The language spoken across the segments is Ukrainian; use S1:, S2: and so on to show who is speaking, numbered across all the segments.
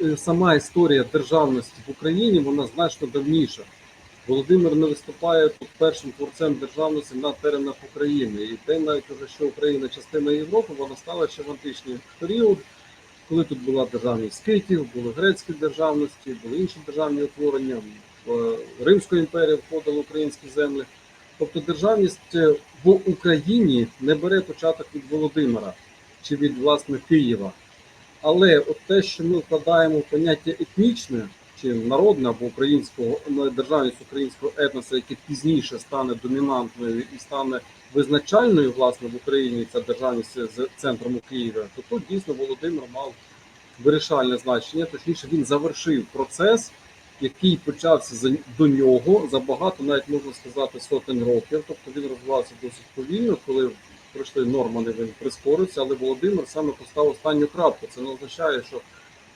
S1: е, сама історія державності в Україні вона значно давніша. Володимир не виступає тут першим творцем державності на теренах України. І те, навіть уже що Україна частина Європи, вона стала ще в античний період, коли тут була державність скитів, були грецькі державності, були інші державні утворення. В Римську імперію входили українські землі. Тобто державність е, в Україні не бере початок від Володимира чи від власне Києва. Але от те, що ми вкладаємо в поняття етнічне чи народне або українського ну, державність українського етноса, яке пізніше стане домінантною і стане визначальною власне в Україні ця державність з центром у Києві, то тут дійсно Володимир мав вирішальне значення. Точніше, він завершив процес, який почався за до нього за багато, навіть можна сказати, сотень років. Тобто він розвивався досить повільно, коли прийшли нормани, він прискорився, але Володимир саме поставив останню крапку. Це не означає, що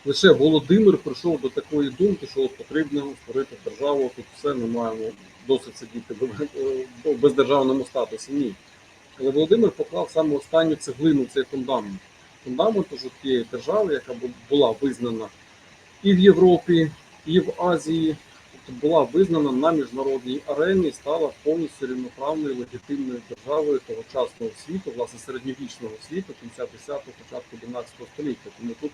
S1: лише Володимир прийшов до такої думки, що от потрібно створити державу. Тут все ми маємо досить сидіти в бездержавному статусі. Ні. Але Володимир поклав саме останню цеглину цей фундамент. Фундамент уже тієї держави, яка була визнана і в Європі, і в Азії, була визнана на міжнародній арені, стала повністю рівноправною легітимною державою тогочасного світу, власне середньовічного світу, кінця 10-го, початку 12 століття. Тому тут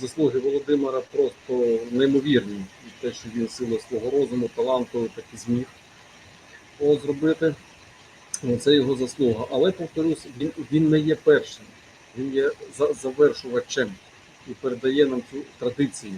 S1: заслуги Володимира просто неймовірні. І те, що він силою свого розуму, таланту так і зміг зробити. Це його заслуга. Але повторюсь, він, він не є першим, він є за- завершувачем і передає нам цю традицію.